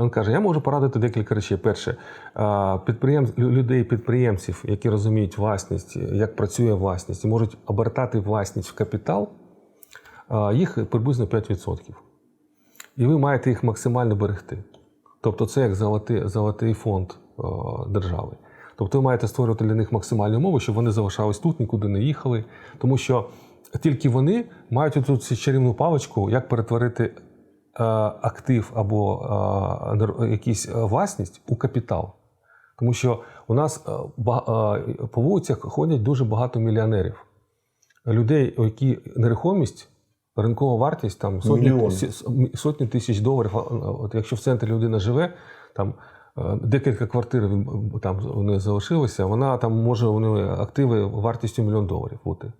він, каже: я можу порадити декілька речей. Перше, людей, підприємців, які розуміють власність, як працює власність, і можуть обертати власність в капітал, їх приблизно 5%. І ви маєте їх максимально берегти. Тобто, це як золотий, золотий фонд держави. Тобто ви маєте створювати для них максимальні умови, щоб вони залишались тут, нікуди не їхали. Тому що тільки вони мають цю чарівну паличку, як перетворити актив або е, якийсь е, власність у капітал. Тому що у нас е, е, по вулицях ходять дуже багато мільйонерів. Людей, у які нерухомість, ринкова вартість там сотні, сотні тисяч доларів. От якщо в центрі людина живе, там е, декілька квартир е, там у неї залишилося, вона там може у неї активи вартістю мільйон доларів бути.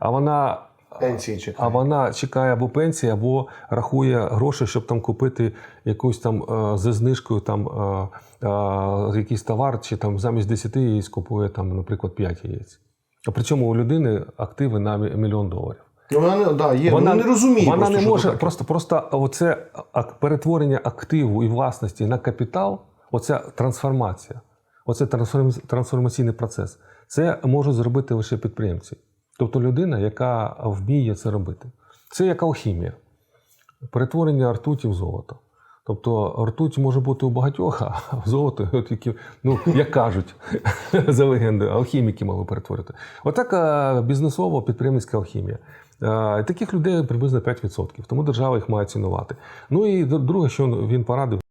А вона Пенсії а вона чекає або пенсії, або рахує гроші, щоб там купити якусь там е, зі знижкою там е, е, якийсь товар, чи там замість 10 яєць купує там, наприклад, 5 яєць. А причому у людини активи на мільйон доларів. Ну, вона не, да, є, вона, не розуміє. Вона просто, не може таке. просто, просто оце перетворення активу і власності на капітал, оця трансформація, оце трансформаційний процес. Це можуть зробити лише підприємці. Тобто людина, яка вміє це робити. Це як алхімія. Перетворення ртуті в золото. Тобто ртуть може бути у багатьох, а в золото, от які, ну, як кажуть, за легендою, алхіміки могли перетворити. Отак е, бізнесово підприємницька алхімія. Е, Таких людей приблизно 5%, тому держава їх має цінувати. Ну і друге, що він порадив.